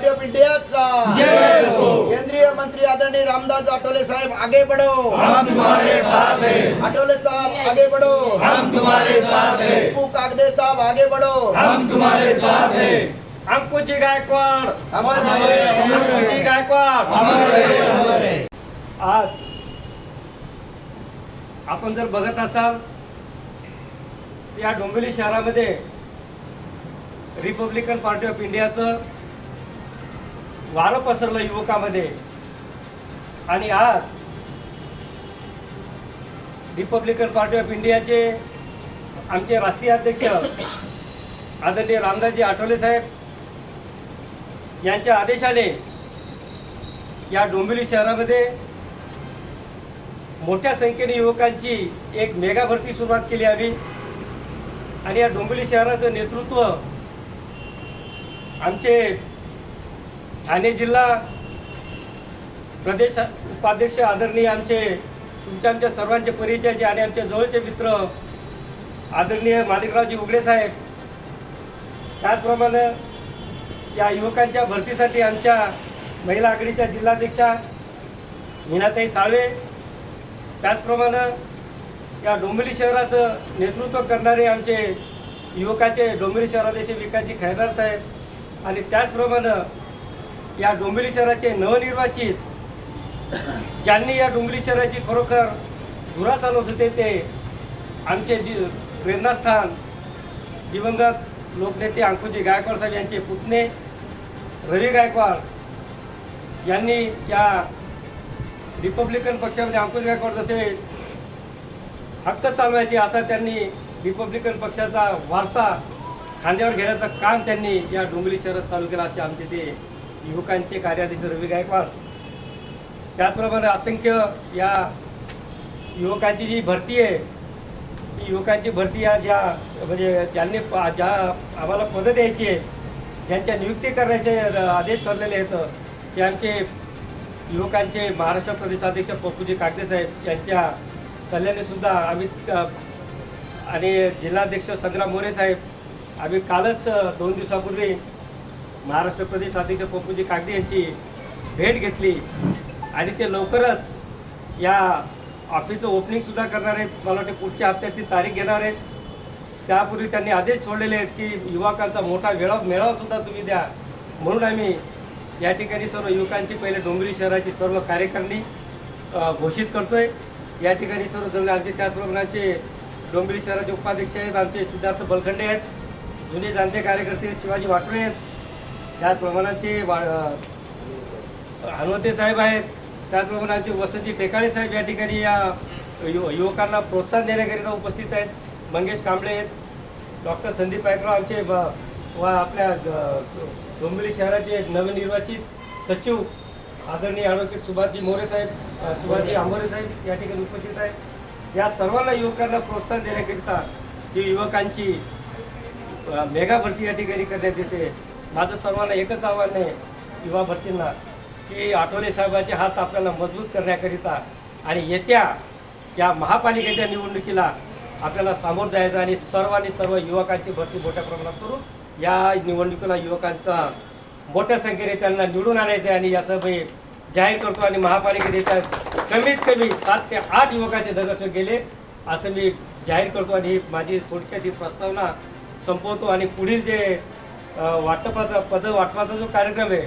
Party of इंडियाचा केंद्रीय मंत्री आदरणीय रामदास आठवले साहेब आगे बढ़ो. हम तुम्हारे साथ हैं. आठवले साहब आगे बढ़ो. हम तुम्हारे साथ हैं. टिप्पू कागदे साहब आगे बढ़ो. हम तुम्हारे साथ हैं. अंकुजी गायकवाड. अमर रहे अंकुजी गायकवाड. आज आपण जर बघत असाल या डोंबिवली शहरामध्ये रिपब्लिकन पार्टी ऑफ इंडियाचं वारं पसरलं युवकामध्ये. आणि आज रिपब्लिकन पार्टी ऑफ इंडियाचे आमचे राष्ट्रीय अध्यक्ष आदरणीय रामदासजी आठवले साहेब यांच्या आदेशाने या डोंबिवली शहरामध्ये मोठ्या संख्येने युवकांची एक मेगा भरती सुरुवात केली आम्ही आणि या डोंबिवली शहराचं नेतृत्व आमचे ठाणे जिल्हा प्रदेश उपाध्यक्ष आदरणीय आमचे तुमच्या आमच्या सर्वांचे परिचयाचे आणि आमचे जवळचे मित्र आदरणीय मालिकरावजी उगडे साहेब. त्याचप्रमाणे या युवकांच्या भरतीसाठी आमच्या महिला आघाडीच्या जिल्हाध्यक्षा मीनाताई साळवे त्याचप्रमाणे या डोंबिवली शहराचं नेतृत्व करणारे आमचे युवकाचे डोंबिवली शहराध्यक्ष विकासजी खैरदार साहेब आणि त्याचप्रमाणे या डोंबिवली शहराचे नवनिर्वाचित ज्यांनी या डोंबिवली शहराची खरोखर धुरा चालवत होते ते आमचे दि प्रेरणास्थान दिवंगत लोकनेते अंकुजी गायकवाड साहेब यांचे पुतणे रवी गायकवाड यांनी या रिपब्लिकन पक्षामध्ये अंकुश गायकवाड जसे हक्क चालवायचे असा त्यांनी रिपब्लिकन पक्षाचा वारसा खांद्यावर घेण्याचं काम त्यांनी या डोंगरी शहरात चालू केलं असे आमचे ते युवकांचे कार्याध्यक्ष रवी गायकवाड. त्याचप्रमाणे असंख्य या युवकांची जी भरती आहे ती युवकांची भरती या ज्या म्हणजे ज्यांनी ज्या आम्हाला पदं द्यायची आहे ज्यांच्या नियुक्ती करण्याचे आदेश ठरलेले आहेत ते आमचे युवकांचे महाराष्ट्र प्रदेशाध्यक्ष पप्पूजी कागदे साहेब यांच्या सल्ल्याने सुद्धा आम्ही आणि जिल्हाध्यक्ष संग्राम मोरे साहेब आम्ही कालच दोन दिवसापूर्वी महाराष्ट्र प्रदेश अध्यक्ष पप्पूजी कागदे यांची भेट घेतली. आणि ते लवकरच या ऑफिसचं ओपनिंगसुद्धा करणार आहेत. मला वाटते पुढच्या हप्त्यात ती तारीख घेणार आहेत. त्यापूर्वी त्यांनी आदेश सोडलेले आहेत की युवकांचा मोठा वेळा मेळावासुद्धा तुम्ही द्या. म्हणून आम्ही या ठिकाणी सर्व युवकांची पहिले डोंबिवली शहराची सर्व कार्यकारिणी अ, घोषित करतोय. या ठिकाणी सर्व जण आमचे त्याचप्रमाणे आमचे डोंबिवली शहराचे उपाध्यक्ष आहेत. आमचे सिद्धार्थ बलखंडे आहेत. जुने जाणते कार्यकर्ते शिवाजी वाटोळे आहेत. त्याचप्रमाणे आमचे वा हनुवते साहेब आहेत त्याचप्रमाणे आमचे वसंतजी टेकाळे साहेब या ठिकाणी या यु युवकांना प्रोत्साहन देण्याकरिता उपस्थित आहेत. मंगेश कांबळे आहेत. डॉक्टर संदीप पायकराव आमचे व आपल्या डोंबिवली शहराचे नवनिर्वाचित सचिव आदरणीय ॲडव्होकेट सुभाषजी मोरे साहेब सुभाषजी आंबोरे साहेब या ठिकाणी उपस्थित आहेत. या सर्वांना युवकांना प्रोत्साहन देण्याकरिता ही युवकांची मेगा भरती या ठिकाणी करण्यात येते. माझं सर्वांना एकच आव्हान आहे युवा भरतींना की आठवले साहेबांचे हात आपल्याला मजबूत करण्याकरिता आणि येत्या या महापालिकेच्या निवडणुकीला आपल्याला सामोर जायचं आणि सर्वांनी सर्व युवकांची भरती मोठ्या प्रमाणात करून या निवडणुकीला युवकांचा मोठ्या संख्येने त्यांना निवडून आणायचं आहे आणि याचं मी जाहीर करतो आणि महापालिकेने कमीत कमी सात ते आठ युवकांचे दगड गेले असं मी जाहीर करतो आणि माझी थोडक्यात ही प्रस्तावना संपवतो. आणि पुढील जे वाटपाचा पद वाटपाचा जो कार्यक्रम आहे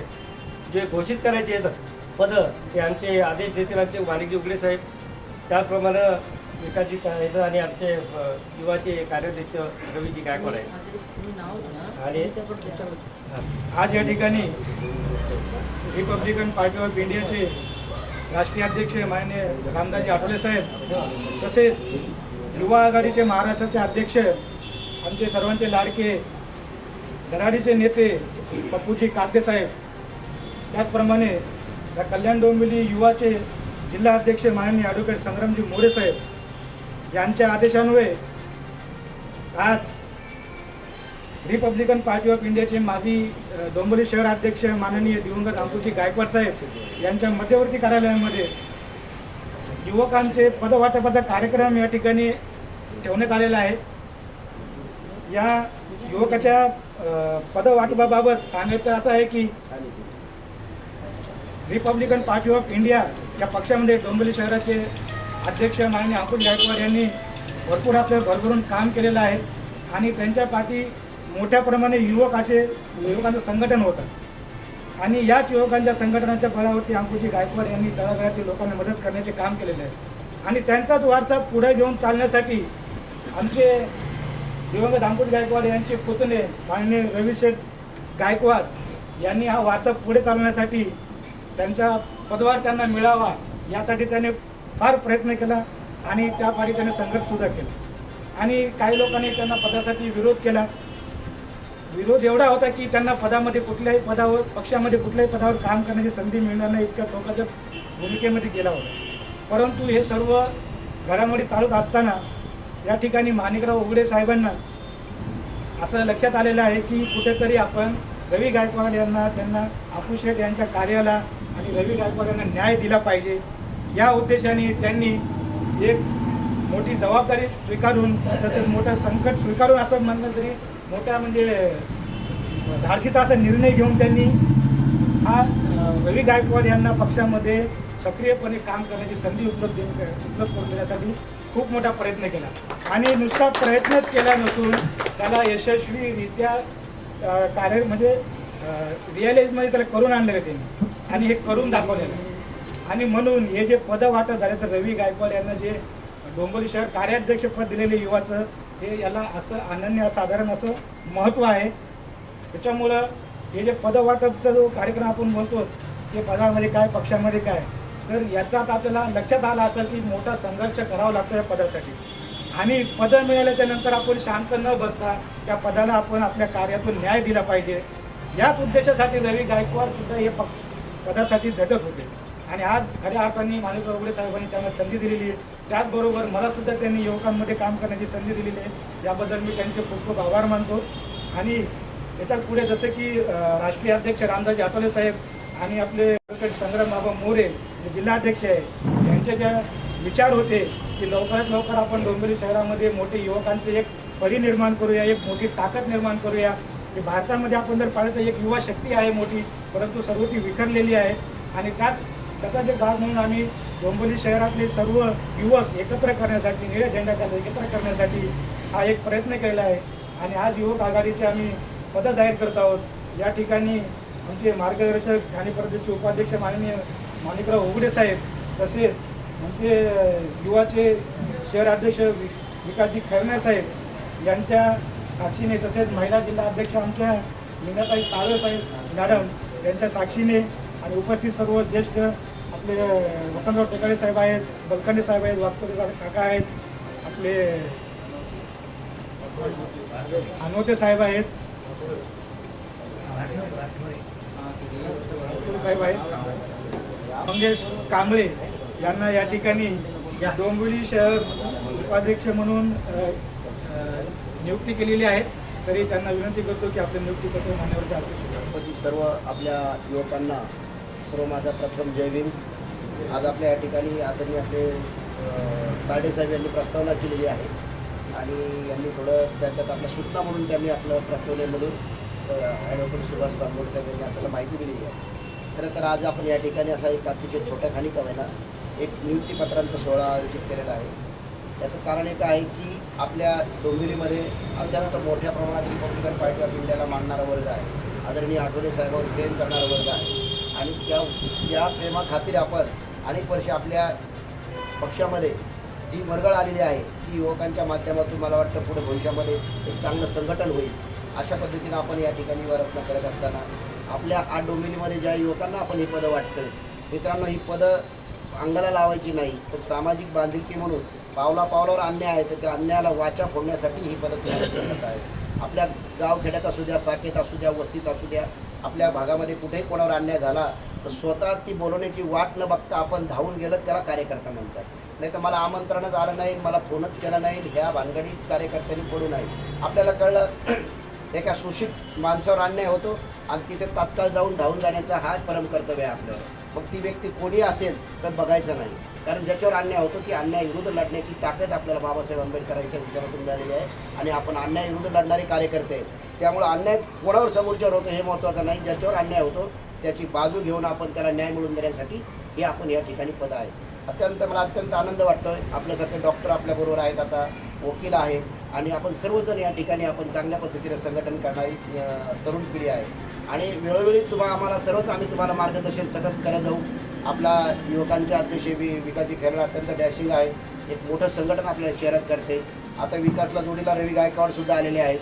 जे घोषित करायचे आहेत पदं ते आमचे आदेश देतील आमचे वाणिज्य उघडे साहेब. त्याचप्रमाणे एकाजी कायदे आणि आमचे युवाचे कार्याध्यक्ष रवीजी गायकवाड आहेत. आणि आज या ठिकाणी रिपब्लिकन पार्टी ऑफ इंडियाचे राष्ट्रीय अध्यक्ष मान्य रामदासजी आठवले साहेब तसेच युवा आघाडीचे महाराष्ट्राचे अध्यक्ष आमचे सर्वांचे लाडके धडाडीचे नेते पप्पूजी कागदेसाहेब त्याचप्रमाणे या कल्याण डोंबिवली युवाचे जिल्हा अध्यक्ष माननीय ॲडव्होकेट संग्रामजी मोरेसाहेब यांच्या आदेशान्वये आज रिपब्लिकन पार्टी ऑफ इंडियाचे माजी डोंबिवली शहर अध्यक्ष माननीय दिवंगत अंकुजी गायकवाड साहेब यांच्या मध्यवर्ती कार्यालयामध्ये युवकांचे पदवाटपाचा कार्यक्रम या ठिकाणी ठेवण्यात आलेला आहे. या युवकाच्या पदवाटपाबाबत सांगायचं असं आहे की रिपब्लिकन पार्टी ऑफ इंडिया या पक्षामध्ये डोंबिवली शहराचे अध्यक्ष माननीय अंकुश गायकवाड यांनी भरपूर असं भरभरून काम केलेलं आहे आणि त्यांच्या पाठी मोठ्या प्रमाणे युवक असे युवकांचं संघटन होतं. आणि याच युवकांच्या संघटनाच्या बळावरती अंकुशी गायकवाड यांनी तळागाळातील लोकांना मदत करण्याचे काम केलेले आहे. आणि त्यांचाच वारसा पुढे घेऊन चालण्यासाठी आमचे दिवंगत अंकुश गायकवाड यांचे पुतणे माननीय रविशेठ गायकवाड यांनी हा वारसा पुढे चालवण्यासाठी त्यांचा पदभार त्यांना मिळावा यासाठी त्याने फार प्रयत्न केला आणि त्या पारी त्याने संघर्षसुद्धा केला. आणि काही लोकांनी त्यांना पदासाठी विरोध केला. विरोध एवढा होता की त्यांना पदामध्ये कुठल्याही पदावर पक्षामध्ये कुठल्याही पदावर काम करण्याची संधी मिळणार नाही इतक्या टोकाच्या भूमिकेमध्ये गेला होता. परंतु हे सर्व घडामोडी चालत असताना या ठिकाणी माणिकराव उघडे साहेबांना असं लक्षात आलेलं आहे की कुठेतरी आपण रवी गायकवाड यांना त्यांना अप्पू यांच्या कार्याला आणि रवी गायकवाड यांना न्याय दिला पाहिजे. या उद्देशाने त्यांनी एक मोठी जबाबदारी स्वीकारून तसेच मोठं संकट स्वीकारून असं म्हणलं तरी मोठ्या म्हणजे धाडसीचा असा निर्णय घेऊन त्यांनी हा रवी गायकवाड यांना पक्षामध्ये सक्रियपणे काम करण्याची संधी उपलब्ध उपलब्ध करून देण्यासाठी खूप मोठा प्रयत्न केला. आणि नुसता प्रयत्नच केला नसून त्याला यशस्वीरित्या कार्य म्हणजे रिअलाइजमध्ये त्याला करून आणलेलं त्यांनी. आणि हे करून दाखवलेलं आहे. आणि म्हणून हे जे पद वाटप झाले तर रवी गायकवाड यांना जे डोंबिवली शहर कार्याध्यक्ष पद दिलेले युवाचं हे याला असं अनन्य साधारण असं महत्त्व आहे. त्याच्यामुळं हे जे पदवाटपचा जो कार्यक्रम आपण बोलतो ते पदामध्ये काय पक्षामध्ये काय तर याच्यात आपल्याला लक्षात आला असेल की मोठा संघर्ष करावा लागतो या पदासाठी. आणि पदं मिळाल्याच्यानंतर आपण शांत न बसता त्या पदाला आपण आपल्या कार्यातून न्याय दिला पाहिजे. याच उद्देशासाठी रवी गायकवाड सुद्धा हे पक पदासाठी झटत होते. आणि आज खऱ्या अर्थाने माणिकराव उघडे साहेबांनी त्यांना संधी दिलेली आहे. त्याचबरोबर मला सुद्धा त्यांनी युवकांमध्ये काम करण्याची संधी दिलेली आहे. याबद्दल मी त्यांचे खूप खूप आभार मानतो. आणि याच्यात पुढे जसं की राष्ट्रीय अध्यक्ष रामदाजी आठवले साहेब आणि आपले संग्राम बाबा मोरे जिल्हाध्यक्ष आहे त्यांचे ज्या विचार होते की लवकरात लवकर आपण डोंबिवली शहरामध्ये मोठे युवकांचे एक परी निर्माण करूया एक मोठी ताकद निर्माण करूया. की भारतामध्ये आपण जर पाहिलं तर एक युवा शक्ती आहे मोठी परंतु सर्व ती विखरलेली आहे. आणि त्याच त्याचा जे भाग म्हणून आम्ही डोंबिवली शहरातले सर्व युवक एकत्र करण्यासाठी निळ्या झेंड्याखाली एकत्र करण्यासाठी हा एक प्रयत्न केलेला आहे. आणि आज युवक आघाडीचे आम्ही पदं जाहीर करत आहोत. या ठिकाणी म्हणजे मार्गदर्शक ठाणे प्रदेशचे उपाध्यक्ष माननीय माणिकराव उघडे साहेब तसेच म्हणजे युवाचे शहर अध्यक्ष वि- विकासजी खैरणे साहेब यांच्या साक्षीने तसेच महिला जिल्हा अध्यक्ष आमच्या मीनाताई साळवे साहेब मॅडम यांच्या साक्षीने आणि उपस्थित सर्व ज्येष्ठ आपले वसंतराव टेकाळे साहेब आहेत बलकंडे साहेब आहेत वास्तव काका आहेत आपले अनोते साहेब आहेत. साहेब आहेत मंगेश कांबळे यांना या ठिकाणी डोंबिवली शहर उपाध्यक्ष म्हणून नियुक्ती केलेली आहे. तरी त्यांना विनंती करतो की आपल्या नियुक्तीपत्र स्वीकारावे. गणपती सर्व आपल्या युवकांना सर्व माझा प्रथम जय भीम. आज आपल्या या ठिकाणी आदरणीय आपले ताडे साहेब यांनी प्रस्तावना केलेली आहे. आणि यांनी थोडं त्याच्यात आपल्या सूचना म्हणून त्यांनी आपलं प्रस्तावनेमधून ॲडव्होकेट सुभाष सांगोड साहेब यांनी आपल्याला माहिती दिलेली आहे. खरं तर आज आपण या ठिकाणी असा एक अतिशय छोट्या खाली कवायला एक नियुक्तीपत्रांचा सोहळा आयोजित केलेला आहे. याचं कारण एक आहे की आपल्या डोंबिवलीमध्ये अत्यंत मोठ्या प्रमाणात रिपब्लिकन पार्टी ऑफ इंडियाला मानणारा वर्ग आहे. आदरणीय आठवले साहेबांवर प्रेम करणारा वर्ग आहे. आणि त्या त्या प्रेमाखातीर आपण अनेक वर्षे आपल्या पक्षामध्ये जी मरगळ आलेली आहे ती युवकांच्या माध्यमातून मला वाटतं पुढे भविष्यामध्ये एक चांगलं संघटन होईल. अशा पद्धतीनं आपण या ठिकाणी वरत्न करत असताना आपल्या आठ डोंबिवलीमध्ये ज्या युवकांना आपण ही पदं वाटतं मित्रांनो ही पदं अंगाला लावायची नाही तर सामाजिक बांधिलकी म्हणून पावला पावलावर अन्याय आहे तर त्या अन्यायाला वाचा फोडण्यासाठी ही पदं तयार आहे आपल्या गावखेड्यात असू द्या साखेत असू द्या वस्तीत असू द्या आपल्या भागामध्ये कुठेही कोणावर अन्याय झाला तर स्वतः ती बोलवण्याची वाट न बघता आपण धावून गेलं त्याला कार्यकर्ता म्हणतात. नाही तर मला आमंत्रणच आलं नाही मला फोनच केला नाही ह्या भानगडीत कार्यकर्त्यांनी पडू नाही आपल्याला कळलं एका शोषित माणसावर अन्याय होतो आणि तिथे तात्काळ जाऊन धावून जाण्याचा हा परम कर्तव्य आहे आपल्यावर. मग ती व्यक्ती कोणी असेल तर बघायचं नाही. कारण ज्याच्यावर अन्याय होतो की अन्याय विरुद्ध लढण्याची ताकद आपल्याला बाबासाहेब आंबेडकरांच्या विचारातून मिळालेली आहे. आणि आपण अन्याय विरुद्ध लढणारे कार्यकर्ते आहेत. त्यामुळं अन्याय कोणावर समोरच्यावर होतो हे महत्त्वाचं नाही. ज्याच्यावर अन्याय होतो त्याची बाजू घेऊन आपण त्याला न्याय मिळवून देण्यासाठी हे आपण या ठिकाणी पद आहे अत्यंत मला अत्यंत आनंद वाटतो आहे आपल्यासारखे डॉक्टर आपल्याबरोबर आहेत आता. वकील आहेत. आणि आपण सर्वजण या ठिकाणी आपण चांगल्या पद्धतीने संघटन करणारी तरुण पिढी आहे. आणि वेळोवेळी तुम्हाला आम्हाला सर्वच आम्ही तुम्हाला मार्गदर्शन सतत करत जाऊ. आपला युवकांच्या अतिशय वि विकासजी खेळ अत्यंत डॅशिंग आहे एक मोठं संघटन आपल्या शहरात करते. आता विकासला जोडीला रवी गायकवाडसुद्धा आलेले आहेत.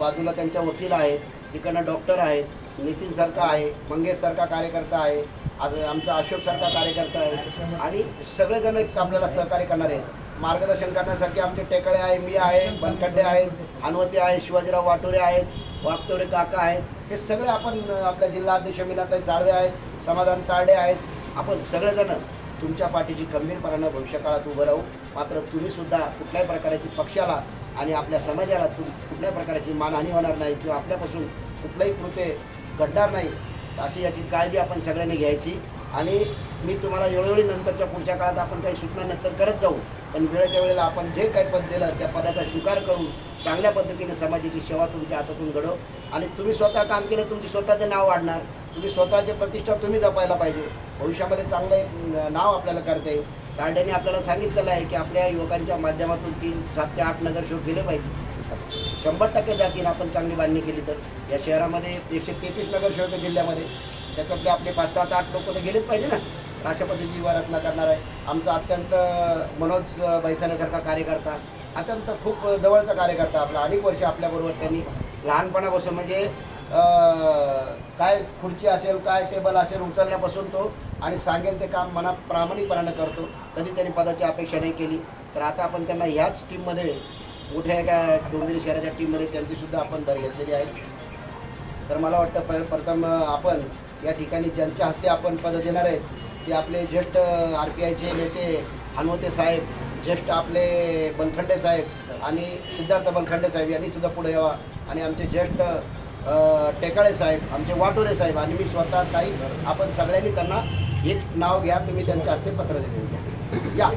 बाजूला त्यांच्या वकील आहेत. इकडनं डॉक्टर आहेत. नितीनसारखा आहे. मंगेशसारखा कार्यकर्ता आहे. आज आमचा अशोकसारखा कार्यकर्ता आहे. आणि सगळेजण एक आपल्याला सहकार्य करणार आहेत. मार्गदर्शन करण्यासाठी आमचे टेकळे आहे मी आहे बनखड्डे आहेत हनुवते आहे शिवाजीराव वाटोरे आहेत वागतोडे काका आहेत. हे सगळे आपण आपल्या जिल्हा अध्यक्ष मीनाताई चाळवे आहेत समाधान तारडे आहेत. आपण सगळेजण तुमच्या पाठीशी खंबीरपणानं भविष्यकाळात उभं राहू. मात्र तुम्ही सुद्धा कुठल्याही प्रकारची पक्षाला आणि आपल्या समाजाला तुम कुठल्याही प्रकारची मानहानी होणार नाही किंवा आपल्यापासून कुठलंही कृत्य घडणार नाही अशी याची काळजी आपण सगळ्यांनी घ्यायची. आणि मी तुम्हाला वेळोवेळी नंतरच्या पुढच्या काळात आपण काही सूचना नंतर करत जाऊ. पण वेळेच्या वेळेला आपण जे काही पद दिलं त्या पदाचा स्वीकार करून चांगल्या पद्धतीने समाजाची सेवा तुमच्या हातातून घडव. आणि तुम्ही स्वतः काम केलं तुमची स्वतःचे नाव वाढणार. तुम्ही स्वतःचे प्रतिष्ठा तुम्ही जपायला पाहिजे. भविष्यामध्ये चांगलं एक नाव आपल्याला करता येईल. तांड्याने आपल्याला सांगितलेलं आहे की आपल्या युवकांच्या माध्यमातून तीन सात ते आठ नगर शो केले पाहिजे. शंभर टक्के जातील आपण चांगली बांधणी केली तर. या शहरामध्ये एकशे तेहतीस नगर आहे जिल्ह्यामध्ये. त्याच्यातले आपले पाच सात आठ लोक तर गेलेच पाहिजे ना. तर अशा पद्धतीची करणार आहे. आमचा अत्यंत मनोज बैसाण्यासारखा कार्यकर्ता अत्यंत खूप जवळचा कार्यकर्ता आपला अनेक वर्ष आपल्याबरोबर त्यांनी लहानपणापासून म्हणजे काय खुर्ची असेल काय टेबल असेल उचलण्यापासून तो आणि सांगेल ते काम मना प्रामाणिकपणानं करतो. कधी त्यांनी पदाची अपेक्षा नाही केली. तर आता आपण त्यांना ह्याच टीममध्ये मोठ्या एका डोंबिवली शहराच्या टीममध्ये त्यांचीसुद्धा आपण दर घेतलेली आहे. तर मला वाटतं प प्रथम आपण या ठिकाणी ज्यांच्या हस्ते आपण पद देणार आहेत ते आपले ज्येष्ठ आर पी आयचे नेते हनुमते साहेब ज्येष्ठ आपले बलखंडे साहेब आणि सिद्धार्थ बलखंडे साहेब यांनी सुद्धा पुढे यावा. आणि आमचे ज्येष्ठ टेकाळे साहेब आमचे वाटोरे साहेब आणि मी स्वतः काही आपण सगळ्यांनी त्यांना एक नाव घ्या तुम्ही त्यांच्या हस्ते पत्र देऊन घ्या. या.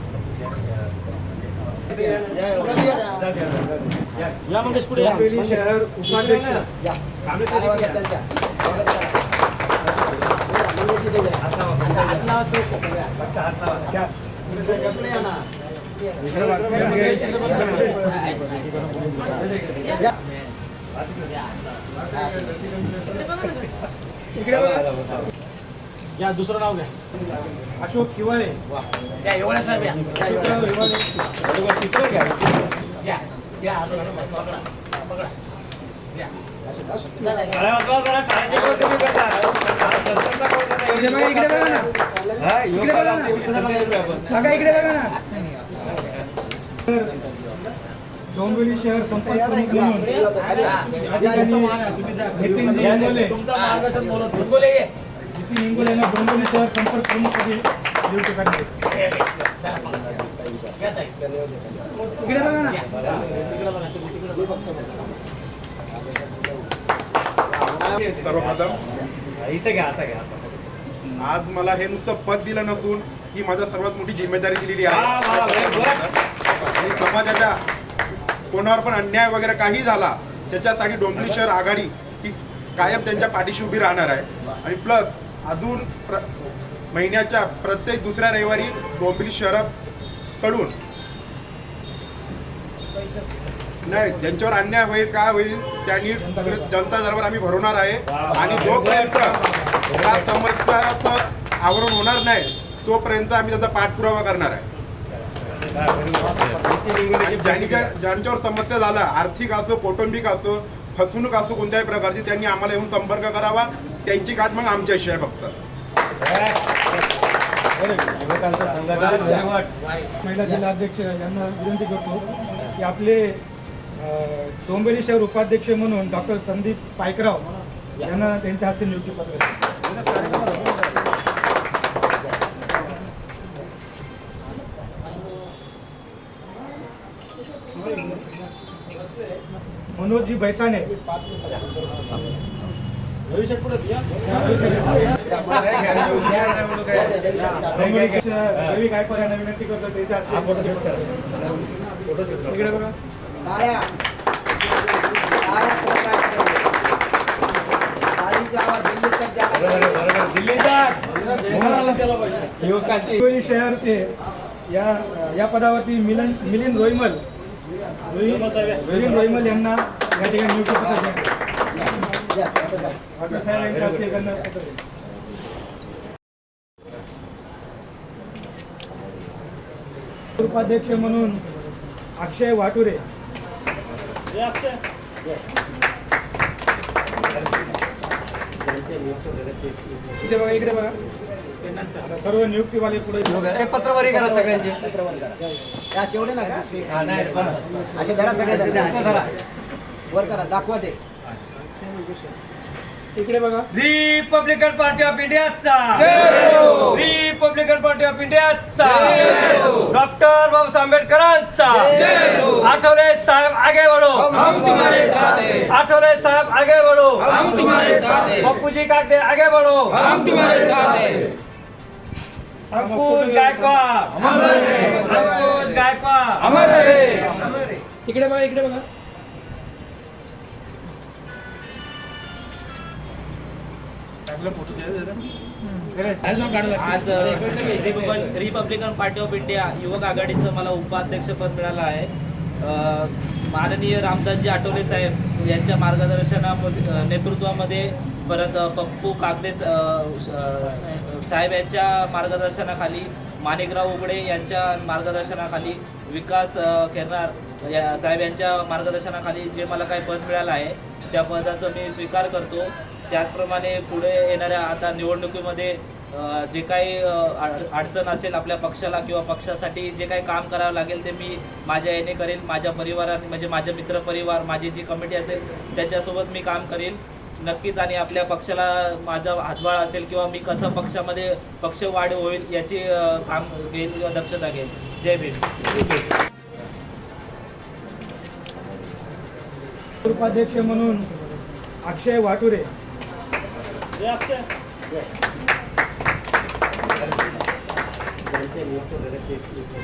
या मंगेश पुढे. डोंबिवली शहर उपाध्यक्ष. इकडे बघा. या दुसरं नाव घ्या. अशोक हिवाळे. या एवढ्या साहेब या. अशोकराव हिवाळे. या या पकडा पकडा या. असं असं इकडे बघा ना. इकडे बघा ना. सांगा इकडे बघा ना. डोंबिवली शहर संपर्क प्रमुख म्हणून. नितीन नितीन इंगोले यांना डोंबिवली शहर संपर्क प्रमुखपदी नियुक्ती करण्यात सर्वप्रथम इथं घ्या आता घ्या. आज मला हे नुसतं पद दिलं नसून ही माझ्या सर्वात मोठी जिम्मेदारी दिलेली. आहे. आणि समाजाच्या कोणावर पण अन्याय वगैरे काही झाला त्याच्यासाठी डोंबिवली शहर आघाडी ही कायम त्यांच्या पाठीशी उभी राहणार आहे. आणि प्लस अजून प्र महिन्याच्या प्रत्येक दुसऱ्या रविवारी डोंबिवली शहराकडून. नाही ज्यांच्यावर अन्याय होईल काय होईल त्यांनी जनता दरबार आम्ही भरवणार आहे. आणि जोपर्यंत या समस्याचं आवरण होणार नाही तोपर्यंत आम्ही त्याचा पाठपुरावा करणार आहे. ज्यांच्या ज्यांच्यावर समस्या झाला आर्थिक असो कौटुंबिक असो फसवणूक असो कोणत्याही प्रकारची त्यांनी आम्हाला येऊन संपर्क करावा. त्यांची गाठ मग आमच्याशी आहे फक्त युवकांचं संघटन धन्यवाद. महिला जिल्हा अध्यक्ष यांना विनंती करतो की आपले डोंबिवली शहर उपाध्यक्ष म्हणून डॉक्टर संदीप पायकराव यांना त्यांच्या हस्ते नियुक्तीपत्र द्या. मनोजजी बैसाने. रवी गायकवाड यांना विनंती करतो हस्ते इकडे बघा हिंगोली शहरचे या या पदावरती मिलन मिलिंद रोईमल रोहिमल रोहिमल यांना या ठिकाणी नियुक्त उपाध्यक्ष म्हणून अक्षय वाटुरे. इथे बघा इकडे बघा. आता सर्व नियुक्तीवाले पुढे पत्रवारी करा सगळ्यांचे. पत्रवर करा. या शेवटे ना असे धरा सगळे धरा. वर करा दाखवा ते. इकडे बघा. रिपब्लिकन पार्टी ऑफ इंडियाचा. रिपब्लिकन पार्टी ऑफ इंडियाचा. डॉक्टर बाबासाहेब आंबेडकरांचा. आठवले साहेब आगे बढ़ो आठवले साहेब आगे बढ़ो पप्पूजी कागदे आगे बढ़ो अंकुश गायकवाड. अंकुश गायकवाड. इकडे बघा इकडे बघा. आज Republican Republican Party of India युवक आघाडीचं मला उपाध्यक्षपद मिळालं आहे. माननीय रामदासजी आठवले साहेब यांच्या मार्गदर्शनामध्ये नेतृत्वामध्ये परत पप्पू कागदे साहेब यांच्या मार्गदर्शनाखाली माणिकराव उघडे यांच्या मार्गदर्शनाखाली विकास खेरनार या साहेब यांच्या मार्गदर्शनाखाली जे मला काही पद मिळालं आहे त्या पदाचं मी स्वीकार करतो. त्याचप्रमाणे पुढे येणाऱ्या आता निवडणुकीमध्ये जे काही अडचण असेल आपल्या पक्षाला किंवा पक्षासाठी जे काही काम करावं लागेल ते मी माझ्या याने करेल माझ्या परिवाराने म्हणजे माझ्या मित्रपरिवार माझी जी कमिटी असेल त्याच्यासोबत मी काम करेल नक्कीच आणि आपल्या पक्षाला माझा हातभार असेल किंवा मी कसं पक्षामध्ये पक्ष वाढ होईल याची काम घेईल किंवा दक्षता घेईल. जय भीम. उपाध्यक्ष म्हणून अक्षय वाटुरे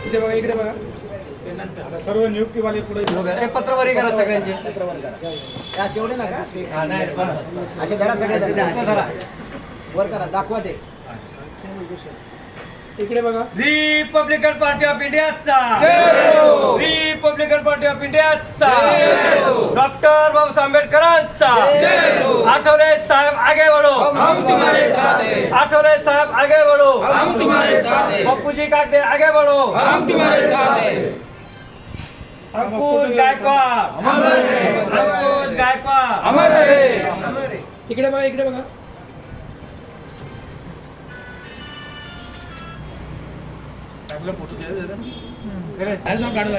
इथे बघा इकडे बघा. आता सर्व नियुक्तीवाले पुढे पत्रवारी करा सगळ्यांचे. पत्रवर करा. या शेवटे ना असे धरा सगळे धरा. वर करा दाखवा ते. इकडे बघा. रिपब्लिकन पार्टी ऑफ इंडियाचा. रिपब्लिकन पार्टी ऑफ इंडियाचा. डॉक्टर बाबासाहेब आंबेडकरांचा. आठवले साहेब आगे बढ़ो आठवले साहेब आगे बढ़ो पप्पूजी कागदे आगे बढ़ो अंकुश गायकवाड. अंकुश गायकवाड. इकडे बघा इकडे बघा.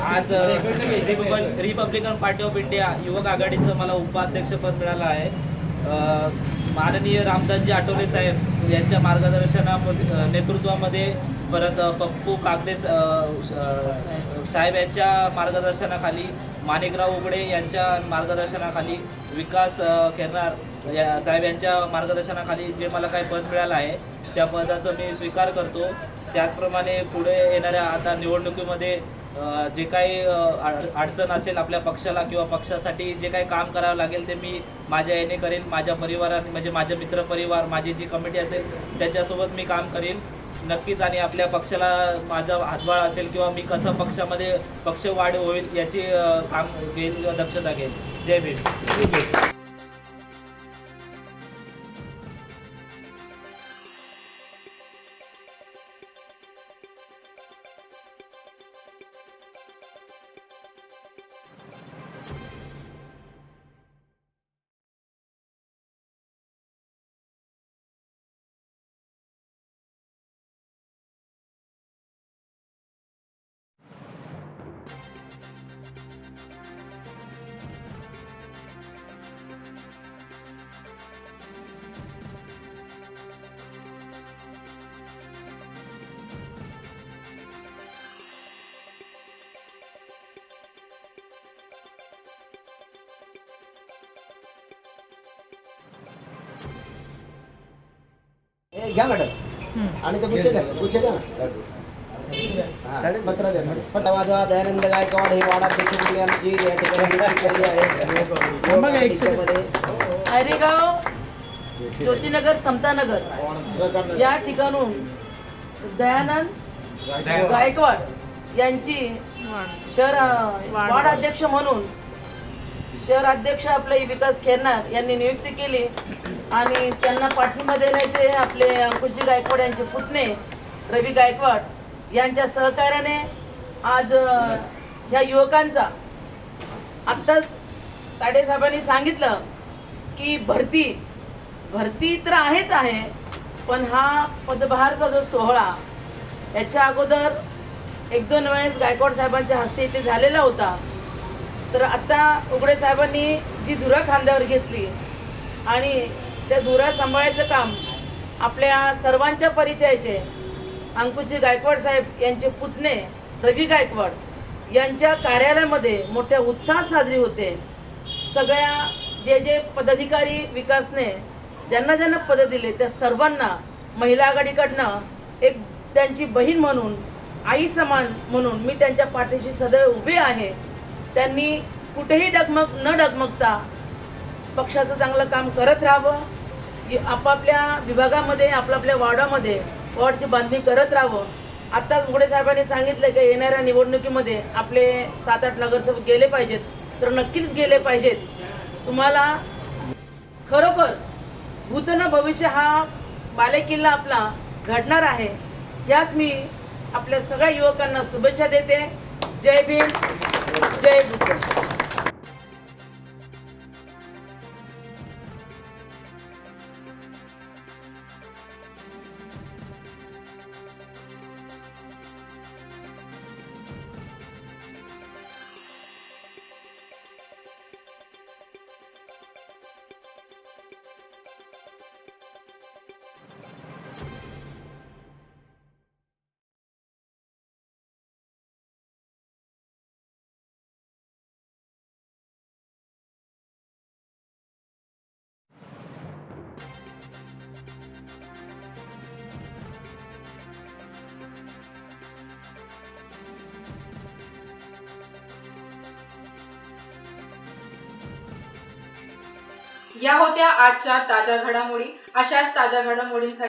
आज Republican Republican Party of India युवक आघाडीचं मला उपाध्यक्षपद मिळालं आहे. माननीय रामदासजी आठवले साहेब यांच्या मार्गदर्शनामध्ये अ, नेतृत्वामध्ये परत पप्पू कागदे साहेब यांच्या मार्गदर्शनाखाली माणिकराव उघडे यांच्या मार्गदर्शनाखाली विकास अ, खेरनार या साहेब यांच्या मार्गदर्शनाखाली जे मला काही पद मिळालं आहे त्या पदाचं मी स्वीकार करतो. त्याचप्रमाणे पुढे येणाऱ्या आता निवडणुकीमध्ये जे काही अडचण असेल आपल्या पक्षाला किंवा पक्षासाठी जे काही काम करावं लागेल ते मी माझ्या याने करेन. माझ्या परिवाराने म्हणजे माझे मित्रपरिवार माझी जी कमिटी असेल त्याच्यासोबत मी काम करेन. नक्कीच आणि आपल्या पक्षाला माझा हातभार असेल किंवा मी कसं पक्षामध्ये पक्ष वाढ होईल याची काम घेईल किंवा दक्षता घेईल. जय भीम. घ्या मॅडम. आणि ते गुच्छे द्या गुच्छे द्या ना. पत्र द्या. पत्र वाजवा दयानंद गायकवाड हे वाडाध्यक्ष म्हणून यांची या ठिकाणी हैरेगाव ज्योतिनगर समतानगर. या ठिकाणून दयानंद गायकवाड यांची शहर वार्ड अध्यक्ष म्हणून शहर अध्यक्ष आपले विकास खेरनार यांनी नियुक्ती केली. आणि त्यांना पाठिंबा देण्याचे आपले अंकुशजी गायकवाड यांचे पुतणे रवी गायकवाड यांच्या सहकार्याने आज ह्या युवकांचा आत्ताच ताडेसाहेबांनी सांगितलं की भरती भरती तर आहेच आहे पण हा पदभारचा जो सोहळा याच्या अगोदर एक दोन वेळेस गायकवाड साहेबांच्या हस्ते इथे झालेला होता. तर आत्ता उघडे साहेबांनी जी धुरा खांद्यावर घेतली आणि त्या धुरा सांभाळायचं काम आपल्या सर्वांच्या परिचयाचे अंकुशजी गायकवाड साहेब यांचे पुतणे रवी गायकवाड यांच्या कार्यालयामध्ये मोठ्या उत्साहात साजरी होते. सगळ्या जे जे पदाधिकारी विकासने ज्यांना ज्यांना पदं दिले त्या सर्वांना महिला आघाडीकडनं एक त्यांची बहीण म्हणून आई समान म्हणून मी त्यांच्या पाठीशी सदैव उभे आहे. त्यांनी कुठेही डगमग न डगमगता पक्षाचं चांगलं काम करत राहावं. की आपापल्या विभागामध्ये आपापल्या वॉर्डामध्ये वॉर्डची बांधणी करत राहावं. आत्ताच मुगडे साहेबांनी सांगितलं की येणाऱ्या निवडणुकीमध्ये आपले सात आठ नगरसेवक गेले पाहिजेत. तर नक्कीच गेले पाहिजेत. तुम्हाला खरोखर भूतन भविष्य हा बालेकिल्ला आपला घडणार आहे. याच मी आपल्या सगळ्या युवकांना शुभेच्छा देते. जय भीम. जय भूतन. या होत्या आजच्या ताज्या घडामोडी. अशाच ताज्या घडामोडींसाठी